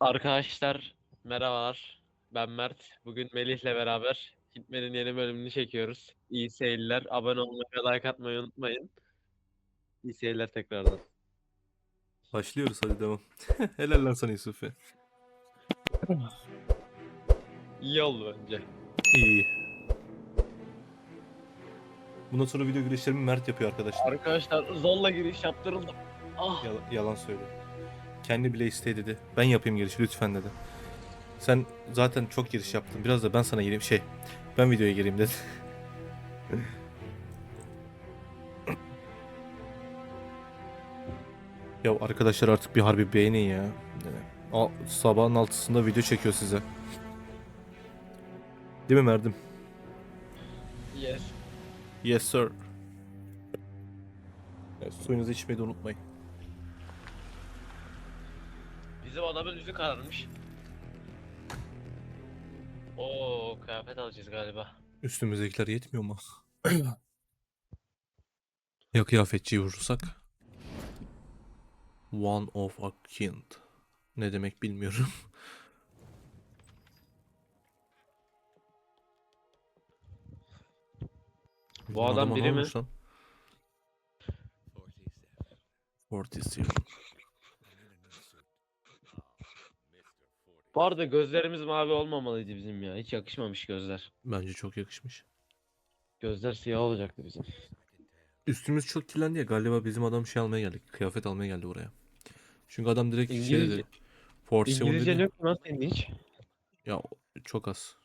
Arkadaşlar merhabalar. Ben Mert. Bugün Melih'le beraber Hitman'in yeni bölümünü çekiyoruz. İyi seyirler. Abone olmayı ve like atmayı unutmayın. İyi seyirler tekrardan. Başlıyoruz hadi devam. Helal lan sana Yusufi. İyi oldu bence. İyi. Bundan sonra video girişlerimi Mert yapıyor arkadaşlar. Arkadaşlar zorla giriş yaptırıldı. Ah. Yala- yalan söylüyor. Kendi bile istey dedi. Ben yapayım girişi lütfen dedi. Sen zaten çok giriş yaptın. Biraz da ben sana gireyim. Şey, ben videoya gireyim dedi. ya arkadaşlar artık bir harbi beğenin ya. Al- sabahın altısında video çekiyor size. Değil mi Merdim? Yes. Yes sir. Evet, suyunuzu içmeyi de unutmayın. Bizim adamın yüzü kararmış. Oo kıyafet alacağız galiba. Üstümüzdekiler yetmiyor mu? ya kıyafetçiyi vurursak? One of a kind. Ne demek bilmiyorum. Bu adam biri mi? olmuş Bu arada gözlerimiz mavi olmamalıydı bizim ya. Hiç yakışmamış gözler. Bence çok yakışmış. Gözler siyah olacaktı bizim. Üstümüz çok kirlendi ya galiba bizim adam şey almaya geldi. Kıyafet almaya geldi buraya. Çünkü adam direkt şey İngilizce- dedi. 47 İngilizce dedi. yok mu lan senin hiç? Ya çok az.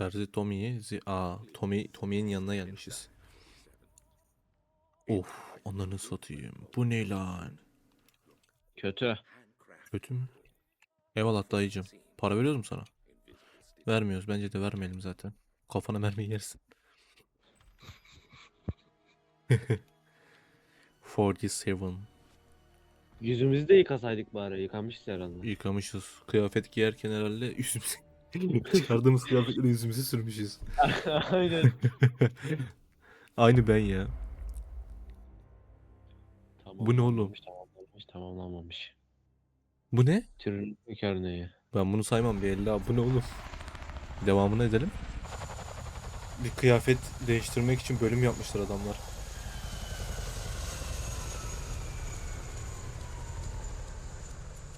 Verzi Tommy'ye zi Aa, Tommy Tommy'nin yanına gelmişiz. Of, ananı satayım. Bu ne lan? Kötü. Kötü mü? Eyvallah dayıcım. Para veriyoruz mu sana? Vermiyoruz. Bence de vermeyelim zaten. Kafana mermi yersin. 47. Yüzümüzü de yıkasaydık bari. Yıkamışız herhalde. Yıkamışız. Kıyafet giyerken herhalde yüzümüzü çıkardığımız kıyafetleri yüzümüze sürmüşüz. Aynen. Aynı ben ya. Bu ne oğlum? Tamamlanmamış, Tamamlanmamış. Bu ne? Türün ilk örneği. Ben bunu saymam bir 50 bu ne oğlum? Devamını edelim. Bir kıyafet değiştirmek için bölüm yapmışlar adamlar.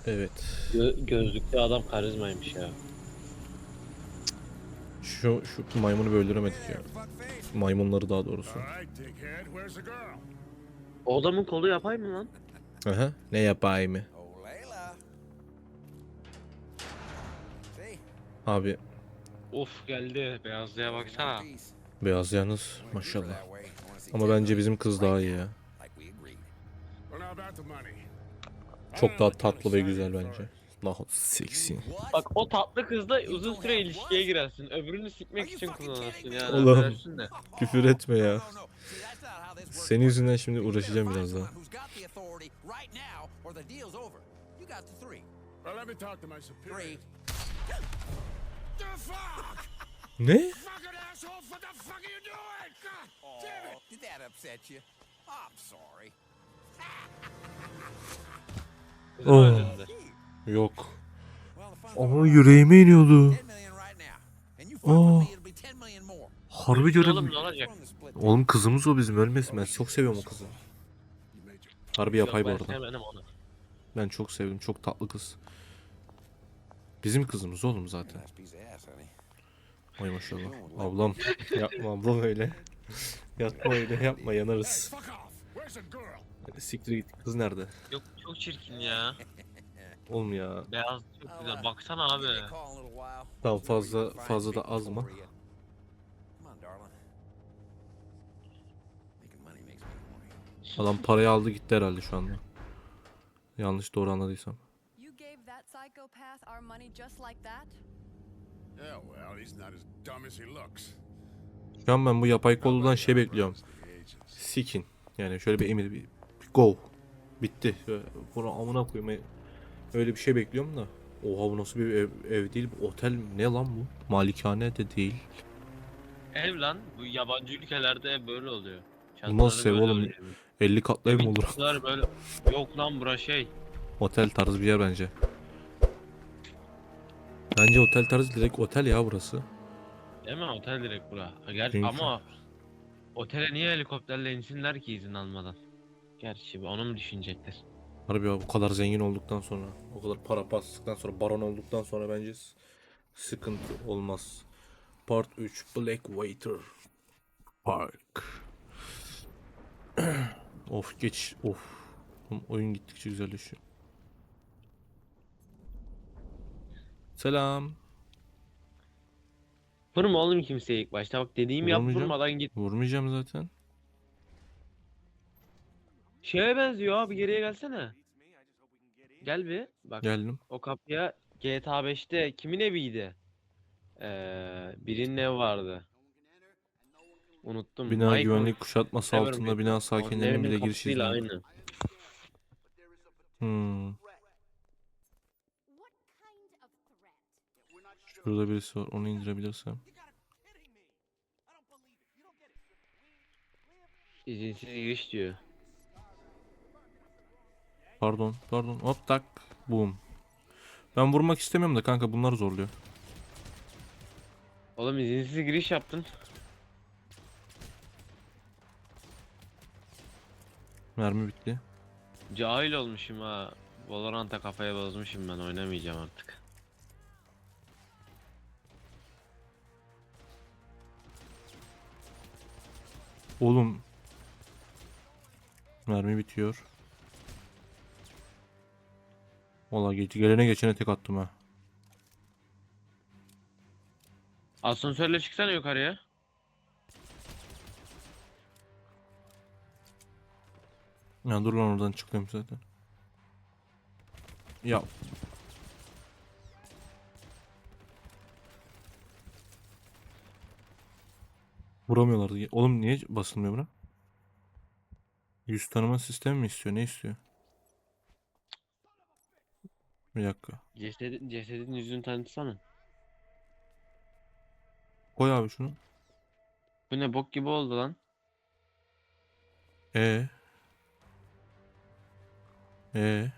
Evet. Gö- gözlüklü adam karizmaymış ya. Şu şu maymunu bir öldüremedik ya. Maymunları daha doğrusu. Alright, dickhead, where's the girl? O adamın kolu yapay mı lan? Aha. Ne yapayım mı? Abi Of geldi. Beyazlıya baksana. Beyaz yalnız maşallah. Ama bence bizim kız daha iyi ya. Çok daha tatlı ve güzel bence. Daha seksi. Bak o tatlı kızla uzun süre ilişkiye girersin. Öbürünü sikmek için kullanırsın yani. Oğlum. affedersin de. Küfür etme ya. Senin yüzünden şimdi uğraşacağım biraz daha. Ne? Oh, Yok. Ama yüreğime iniyordu. 10 million right now. And you fuck with me, it'll be 10 million more. Harbi Oğlum ne olacak? Split. Oğlum kızımız o bizim ölmesin. Ben çok seviyorum o kızı. Harbi yapay bu Ben arada. sevmedim onu. Ben çok sevdim. Çok tatlı kız. Bizim kızımız oğlum zaten. Ay maşallah. Ablam. Yapma ablam öyle. Yapma öyle. Yapma yanarız. Hadi siktir git. Kız nerede? Yok çok çirkin ya. Oğlum ya. Beyaz çok güzel. Baksana abi. where fazla fazla da az mı? Adam parayı aldı gitti herhalde şu anda. Yanlış doğru anladıysam. You gave that psychopath our money just like that? Yeah, well, he's not as dumb as he looks. Şu an ben bu yapay kolludan şey bekliyorum. Sikin. Yani şöyle bir emir bir, bir go. Bitti. Şöyle Bunu amına koyayım. Öyle bir şey bekliyorum da. Oha bu nasıl bir ev, ev değil bu otel ne lan bu? Malikane de değil. Ev lan. Bu yabancı ülkelerde böyle oluyor. Çatıları nasıl ev böyle oğlum? öyle. 50 katlı ev mi olur? çatıları böyle. Yok lan bura şey. Otel tarzı bir yer bence. Bence otel tarzı direkt otel ya burası. Değil mi? Otel direkt bura. Ha, Ger Çünkü- ama otele niye helikopterle insinler ki izin almadan? Gerçi onu mu düşünecekler? Harbi ya bu kadar zengin olduktan sonra, o kadar para bastıktan sonra, baron olduktan sonra bence sıkıntı olmaz. Part 3 Black Waiter Park. of geç of. Oyun gittikçe güzelleşiyor. Selam. Vurma oğlum kimseye ilk başta. Bak dediğimi yap Vurmayacağım. vurmadan git. Vurmayacağım zaten. Şeye benziyor abi geriye gelsene. Gel bir. Bak Geldim. o kapıya GTA 5'te kimin eviydi? Ee, birinin evi vardı. Unuttum. Bina Michael güvenlik kuşatması Sever altında bina sakinlerinin evinin bile girişi kapısıyla izlendi. aynı. Hmm. Şurada birisi var. Onu indirebilirsem. İzinsiz giriş diyor. Pardon, pardon. Hop tak. Boom. Ben vurmak istemiyorum da kanka bunlar zorluyor. Oğlum izinsiz giriş yaptın. Mermi bitti. Cahil olmuşum ha. Valorant'a kafaya bozmuşum ben oynamayacağım artık. Oğlum. Mermi bitiyor. Valla gelene geçene tek attım ha. Asansörle çıksana yukarıya. Ya dur lan oradan çıkıyorum zaten. Ya. Vuramıyorlardı. Oğlum niye basılmıyor buna? Yüz tanıma sistemi mi istiyor? Ne istiyor? Bir dakika. Cesedin, cesedin yüzünü tanıtsana. Koy abi şunu. Bu ne bok gibi oldu lan. E. E.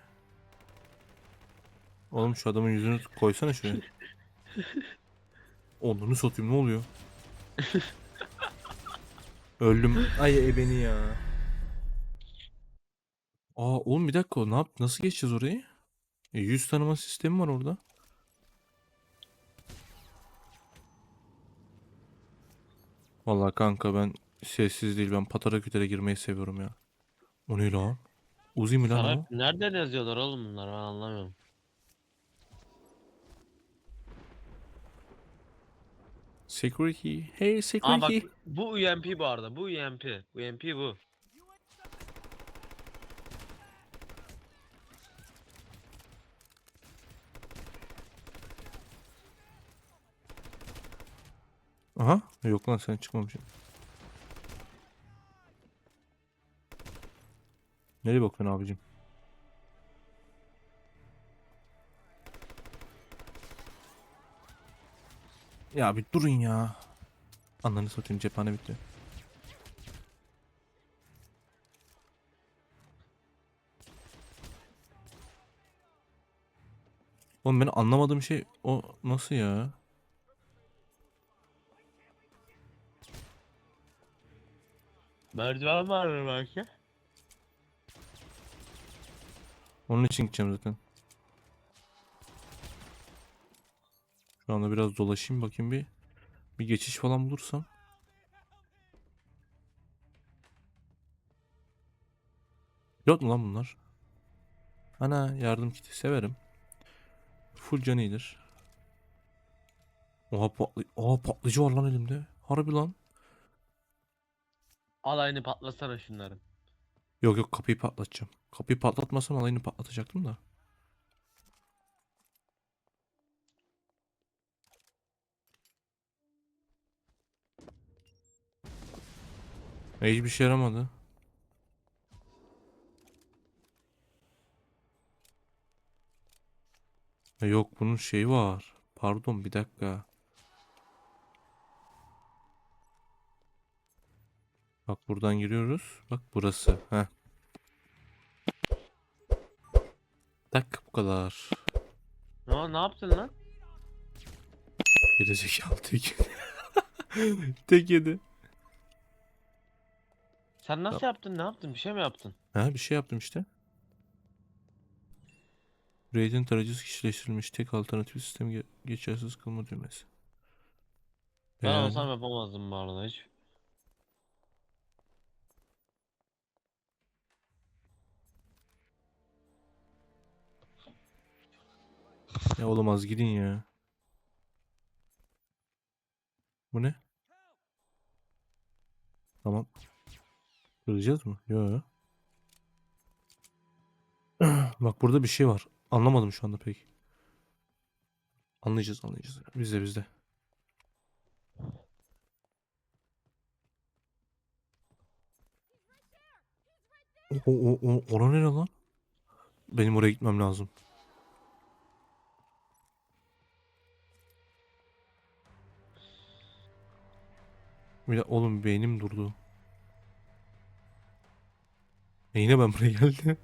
Oğlum şu adamın yüzünü koysana şuraya. Onunu satayım ne oluyor? Öldüm. Ay ebeni ya. Aa oğlum bir dakika ne yap nasıl geçeceğiz orayı? E, yüz tanıma sistemi var orada. Vallahi kanka ben sessiz değil ben patara kütere girmeyi seviyorum ya. O ne lan? Uzi mi lan o? nereden yazıyorlar oğlum bunlar ben anlamıyorum. Security. Hey Aa bak security. bu UMP bu arada. Bu UMP. UMP bu. Aha. Yok lan sen çıkmamışsın. Nereye bakıyorsun abicim? Ya bir durun ya. Ananı satayım cephane bitti. Oğlum ben anlamadığım şey o nasıl ya? Merdiven var mı belki? Onun için gideceğim zaten. Şu anda biraz dolaşayım bakayım bir. Bir geçiş falan bulursam. Yok mu lan bunlar? Ana yardım kiti severim. Full can iyidir. Oha, patlı Oha patlıcı var lan elimde. Harbi lan. Alayını patlasana şunların. Yok yok kapıyı patlatacağım. Kapıyı patlatmasam alayını patlatacaktım da. E, hiçbir şey yaramadı. E, yok bunun şeyi var. Pardon bir dakika. Bak buradan giriyoruz. Bak burası. Heh. Tak bu kadar. Ne, ne yaptın lan? Gerizekalı tek. tek yedi. Sen nasıl yaptın? Ne yaptın? Bir şey mi yaptın? Ha bir şey yaptım işte. Raid'in tarayıcısı kişileştirilmiş tek alternatif sistemi ge- geçersiz kılma düğmesi. Ben Yani- olsam yapamazdım bu arada hiç. Ya olamaz gidin ya. Bu ne? Tamam. Kıracağız mı? Yok. Bak burada bir şey var. Anlamadım şu anda pek. Anlayacağız anlayacağız. Bizde bizde. O, o, o, ora nere lan? Benim oraya gitmem lazım. Bir oğlum beynim durdu. E yine ben buraya geldim.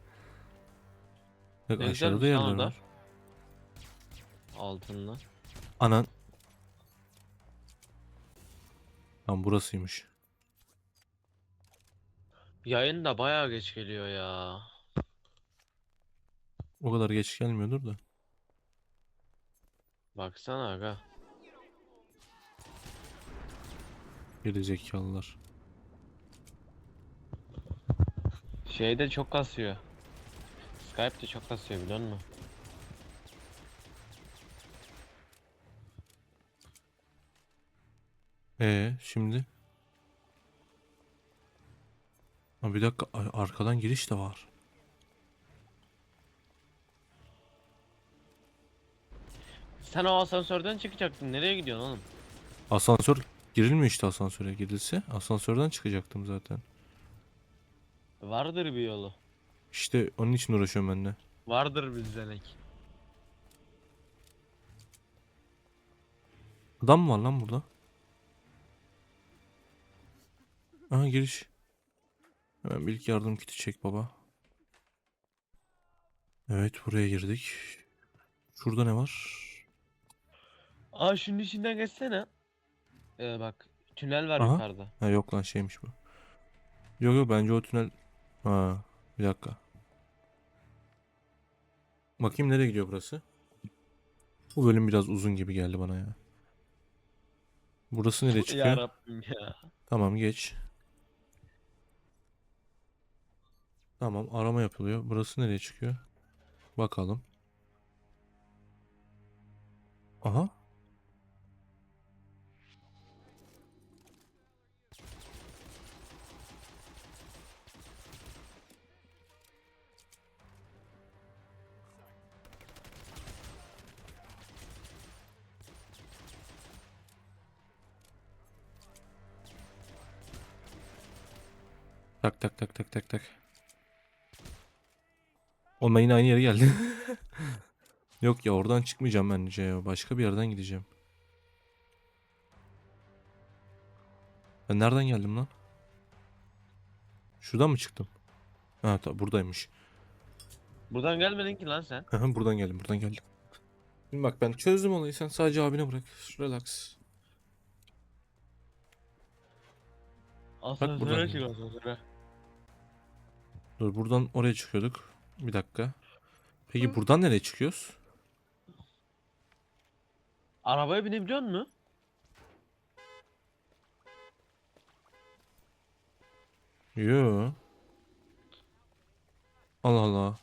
Bak Ne aşağıda da yerler var. Altınla. Anan. Lan burasıymış. Yayın da bayağı geç geliyor ya. O kadar geç gelmiyordur da. Baksana aga. Geri zekalılar. Şey de çok kasıyor. Skype de çok kasıyor biliyor musun? Ee şimdi? Ha bir dakika arkadan giriş de var. Sen o asansörden çıkacaktın. Nereye gidiyorsun oğlum? Asansör girilmiyor işte asansöre girilse. Asansörden çıkacaktım zaten. Vardır bir yolu. İşte onun için uğraşıyorum ben de. Vardır bir düzenek. Adam mı var lan burada? Aha giriş. Hemen bir ilk yardım kiti çek baba. Evet buraya girdik. Şurada ne var? Aa şunun içinden geçsene. Ee, bak tünel var Aha. yukarıda. Ha yok lan şeymiş bu. Yok yok bence o tünel. Ha bir dakika. Bakayım nereye gidiyor burası? Bu bölüm biraz uzun gibi geldi bana ya. Burası nereye çıkıyor? Ya Rabbim ya. Tamam geç. Tamam arama yapılıyor. Burası nereye çıkıyor? Bakalım. Aha. Tak tak tak tak tak tak. Oğlum ben yine aynı yere geldim. Yok ya oradan çıkmayacağım bence ya. Başka bir yerden gideceğim. Ben nereden geldim lan? Şuradan mı çıktım? Ha ta buradaymış. Buradan gelmedin ki lan sen. Aha, buradan geldim buradan geldim. Şimdi bak ben çözdüm olayı sen sadece abine bırak. Relax. Asansöre buradan çık asansöre. Dur buradan oraya çıkıyorduk. Bir dakika. Peki buradan nereye çıkıyoruz? Arabaya binebiliyor musun? Yo. Allah Allah.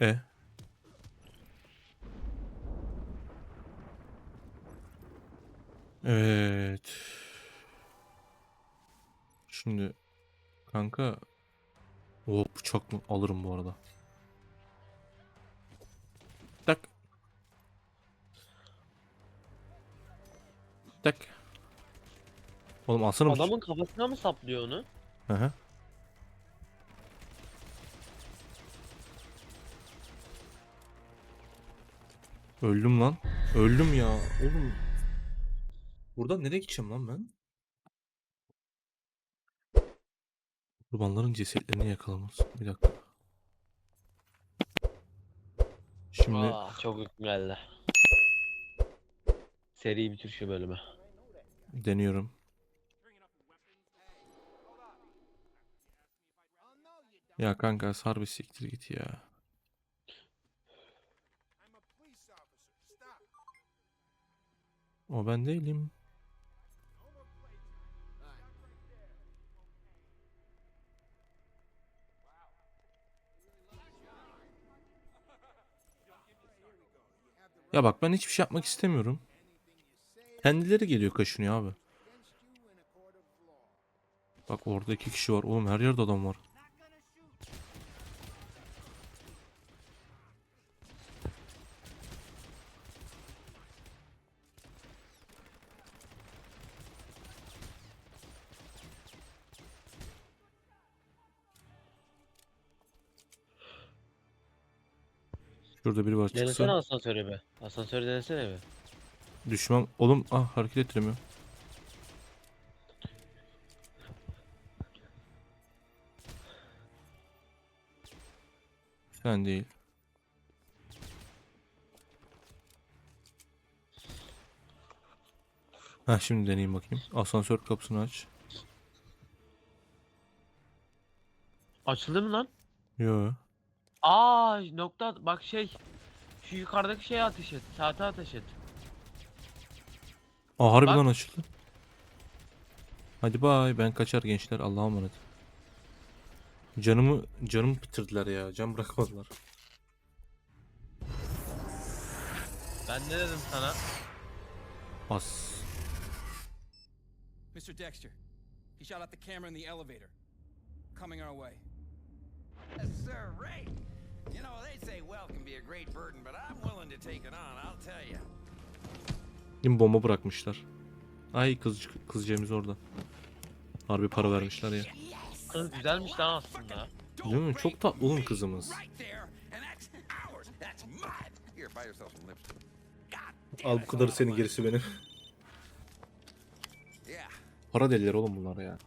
E. Evet. Şimdi kanka o bıçak mı alırım bu arada. Tak. Tak. Oğlum alsana bıçağı. Adamın kafasına mı saplıyor onu? Hı hı. Öldüm lan. Öldüm ya. Oğlum. Buradan nereye gideceğim lan ben? Kurbanların cesetlerini yakalamaz. Bir dakika. Şimdi Aa, çok uykum geldi. Seri bitir şu bölümü. deniyorum. Ya kanka sar bir siktir git ya. O ben değilim. Ya bak ben hiçbir şey yapmak istemiyorum. Kendileri geliyor kaşınıyor abi. Bak orada iki kişi var. Oğlum her yerde adam var. Şurada biri var Denesene asansörü be. Asansörü denesene be. Düşmem. Oğlum ah hareket ettiremiyorum. Sen değil. Ha şimdi deneyeyim bakayım. Asansör kapısını aç. Açıldı mı lan? Yo. Aa nokta bak şey. Şu yukarıdaki şeye ateş et. Saate ateş et. Aa harbiden Bak. açıldı. Hadi bay ben kaçar gençler Allah'a emanet. Canımı canımı bitirdiler ya. Can bırakmadılar. Ben ne dedim sana? As. Mr. Dexter, he shot out the camera in the elevator. Coming our way. Yes, sir, right. You know, they say wealth can be a great burden, but I'm willing to take it on, I'll tell you. Mi? bomba bırakmışlar. Ay kız kızcağımız orada. Harbi para vermişler ya. Kız güzelmiş lan aslında. Değil mi? Çok tatlı oğlum kızımız. Al bu kadarı senin gerisi benim. Para deliler oğlum bunlar ya.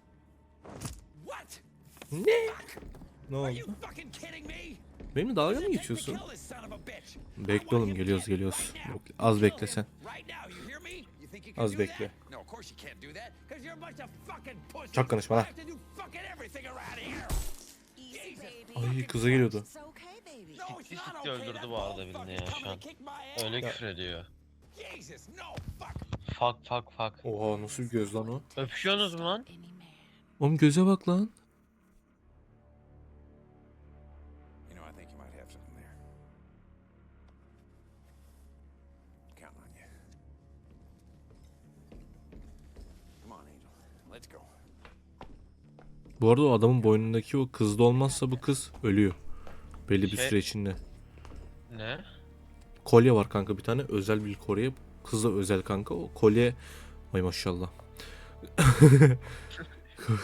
Ne? Ne Are you oldu? Benimle dalga mı geçiyorsun? Bekle oğlum geliyoruz geliyoruz. Az bekle sen. Az bekle. Çok konuşma lan. Ay kıza geliyordu. Ciddi ciddi öldürdü bu arada birini ya şu an. Öyle Ya. küfür ediyor. Fuck. Fuck fuck. Oha nasıl bir göz lan o? Öpüşüyorsunuz mu lan? Oğlum göze bak lan. Bu arada o adamın boynundaki o kızda olmazsa bu kız ölüyor. Belli bir Şey- süre içinde. Ne? Kolye var kanka bir tane özel bir kolye. Kız da özel kanka. O kolye ay maşallah.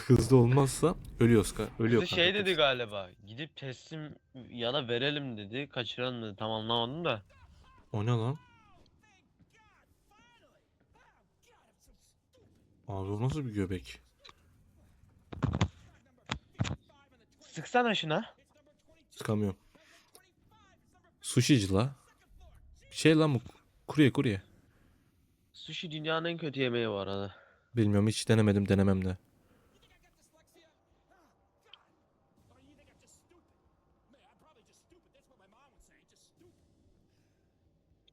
Kızda olmazsa ölüyoruz ka ölüyor Kızı kanka. şey kız. dedi galiba. Gidip teslim yana verelim dedi. Kaçıralım dedi. Tam anlamadım da. O ne lan? Abi o nasıl bir göbek? Sıksana şuna. Sıkamıyorum. Sushici la. Şey lan bu. Kurye kurye. Sushi dünyanın en kötü yemeği bu arada. Bilmiyorum hiç denemedim denemem de.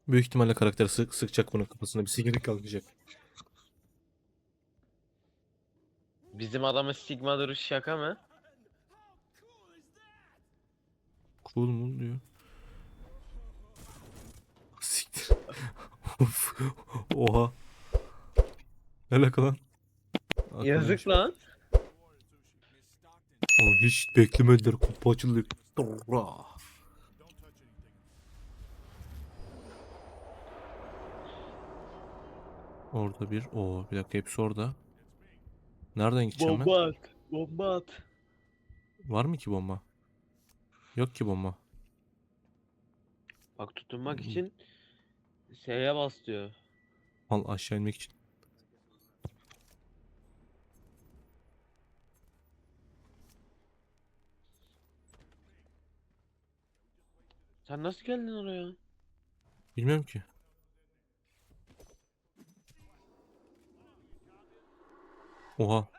Büyük ihtimalle karakter sık sıkacak bunun kafasına bir sigara kalkacak. Bizim adamın Sigma duruş şaka mı? Cool mu diyor. Siktir. Oha. Ne alaka lan? Yazık lan. Oğlum hiç beklemediler. Kupa açıldı. Tura. Orada bir. o bir dakika hepsi orada. Nereden gideceğim ben? Bomba at. Bomba at. Var mı ki bomba? Yok ki bomba. Bak tutunmak hmm. için S'ye bas diyor. Al aşağı inmek için. Sen nasıl geldin oraya? Bilmiyorum ki. Oha.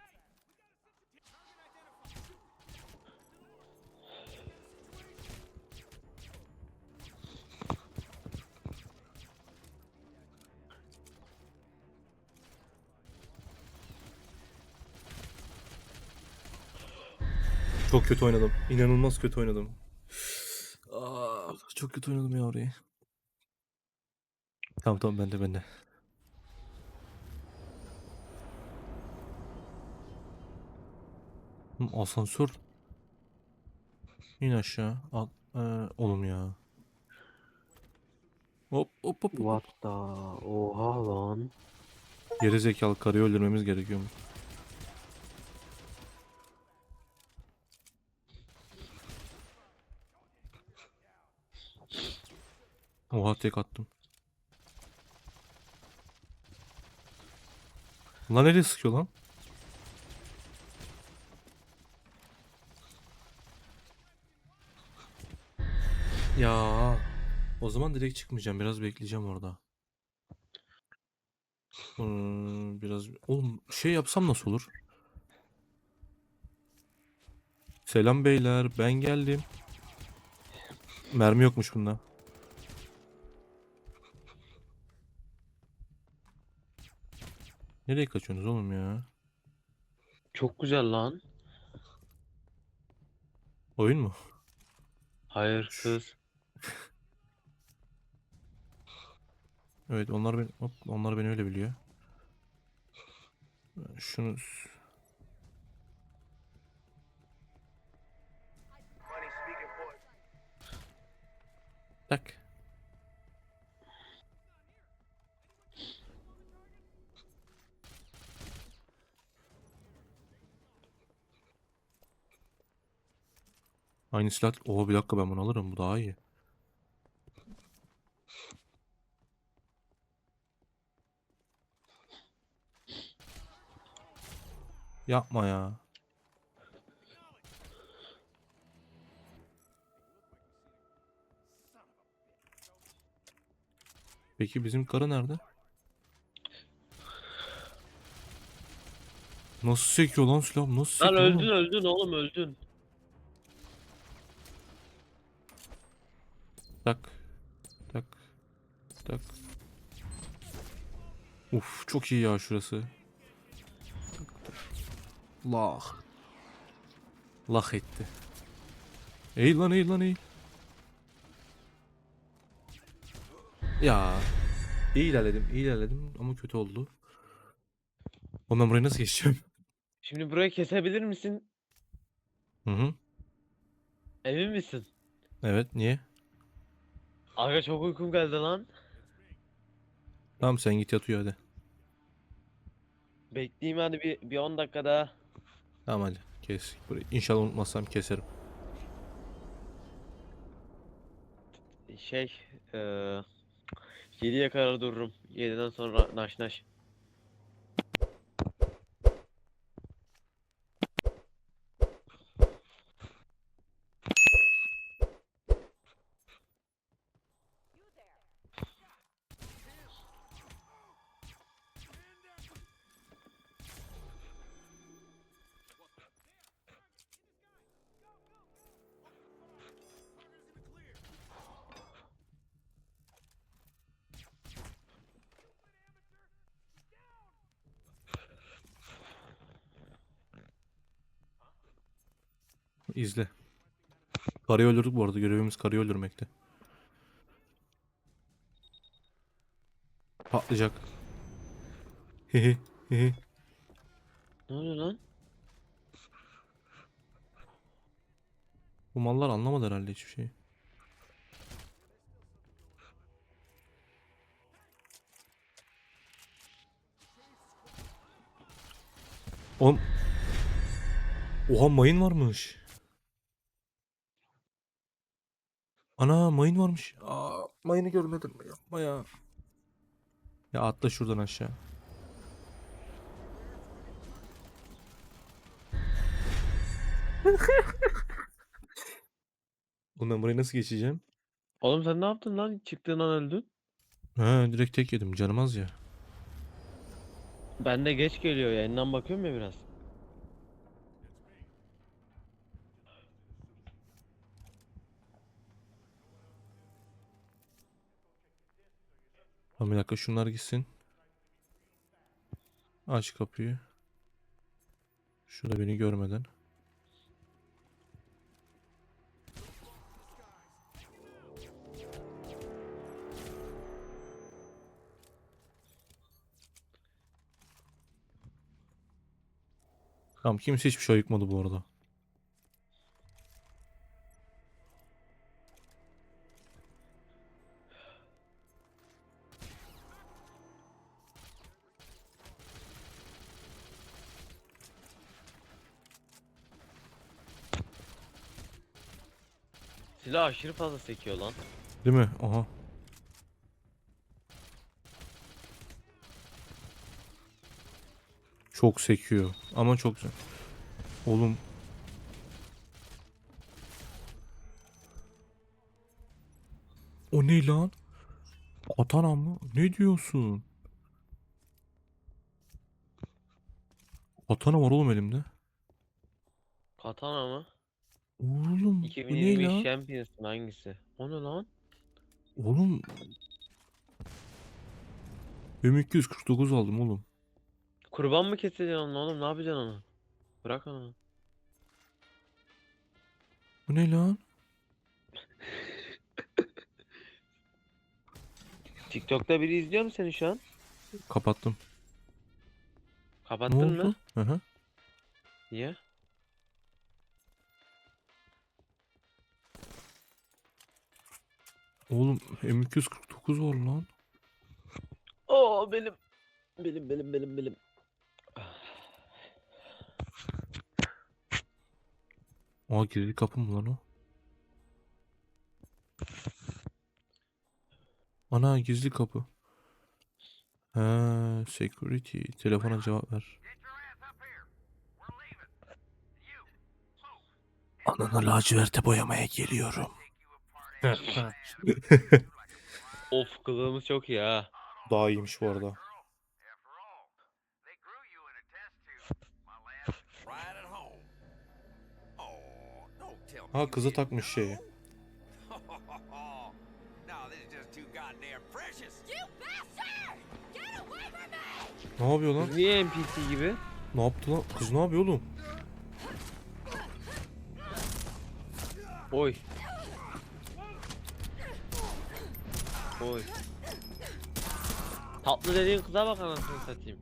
Çok kötü oynadım. İnanılmaz kötü oynadım. Aa, çok kötü oynadım ya orayı. Tamam tamam bende bende. Oğlum Asansör. İn aşağı. Al. Ee, oğlum ya. Hop hop hop. hop. What the? Oha lan. Geri zekalı karıyı öldürmemiz gerekiyor mu? Oha tek attım. Lan nereye sıkıyor lan? Ya o zaman direkt çıkmayacağım. Biraz bekleyeceğim orada. Biraz oğlum şey yapsam nasıl olur? Selam beyler, ben geldim. Mermi yokmuş bunda. Nereye kaçıyorsunuz oğlum ya? Çok güzel lan. Oyun mu? Hayır kız. Evet, onlar hop, onlar beni öyle biliyor. Ben Şunu Tak. Aynı silah. Oha bir dakika ben bunu alırım. Bu daha iyi. Yapma ya. Peki bizim karı nerede? Nasıl sekiyor lan silah? Nasıl Lan sekiyor oğlum? öldün öldün oğlum öldün. Tak. Tak. Tak. Uf çok iyi ya şurası. Tak, tak. Lah. Lah etti. Eğil lan eğil lan eğil. Ya. İyi ilerledim, iyi ilerledim ama kötü oldu. Oğlum ben burayı nasıl geçeceğim? Şimdi burayı kesebilir misin? Hı hı. Emin misin? Evet, niye? Aga çok uykum geldi lan. Tamam sen git yat uyu hadi. Bekleyeyim hadi bir, bir 10 dakika daha. Tamam hadi. Kes. Burayı. İnşallah unutmazsam keserim. Şey, eee 7'ye kadar dururum. 7'den sonra naş naş. İzle. Karıyı öldürdük bu arada. Görevimiz karıyı öldürmekti. Patlayacak. Hehe. Hehe. Ne oluyor lan? Bu mallar anlamadı herhalde hiçbir şey. Oğlum. Oha mayın varmış. Ana mayın varmış. Aa, mayını görmedim. Yapma ya. Ya atla şuradan aşağı. Oğlum ben burayı nasıl geçeceğim? Oğlum sen ne yaptın lan? Çıktığın an öldün. He direkt tek yedim canım az ya. Ben de geç geliyor yayından bakıyorum ya biraz. Tamam bir dakika şunlar gitsin. Aç kapıyı. Şu beni görmeden. Tamam kimse hiçbir şey ayıkmadı bu arada. Silah aşırı fazla sekiyor lan. Değil mi? Aha. Çok sekiyor. Ama çok güzel. Oğlum. O ne lan? Katana mı? Ne diyorsun? Katana var oğlum elimde. Katana mı? Oğlum bu ne 2023 lan? Champions'ın hangisi? O ne lan? Oğlum. M249 aldım oğlum. Kurban mı keseceksin onu oğlum? Ne yapacaksın onu? Bırak onu. Bu ne lan? TikTok'ta biri izliyor mu seni şu an? Kapattım. Ne Kapattın oldu? mı? Hı hı. Niye? Oğlum M249 var lan. Oo benim. Benim benim benim benim. Aa gizli kapı mı lan o? Ana gizli kapı. He, security. Telefona cevap ver. Ananı laciverte boyamaya geliyorum. Of kılığımız çok iyi ha. Daha iyiymiş bu arada. Ha didn't takmış şeyi. Ne yapıyor lan? Niye NPC gibi? Ne yaptı lan? Kız ne yapıyor oğlum? Oy. Tatlı dediğin kıza bak anasını satayım.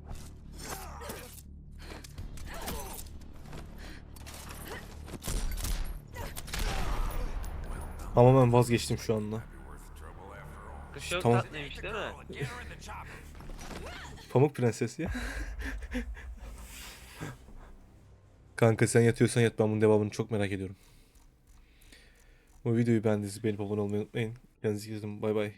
Ama ben vazgeçtim şu anda. Kız çok Tamam. tatlıymış değil mi? Pamuk Prenses ya. Kanka sen yatıyorsan yat ben bunun devamını çok merak ediyorum. Bu videoyu beğendiyseniz beğenip abone olmayı unutmayın. Kendinize iyi bakın. Bay bay.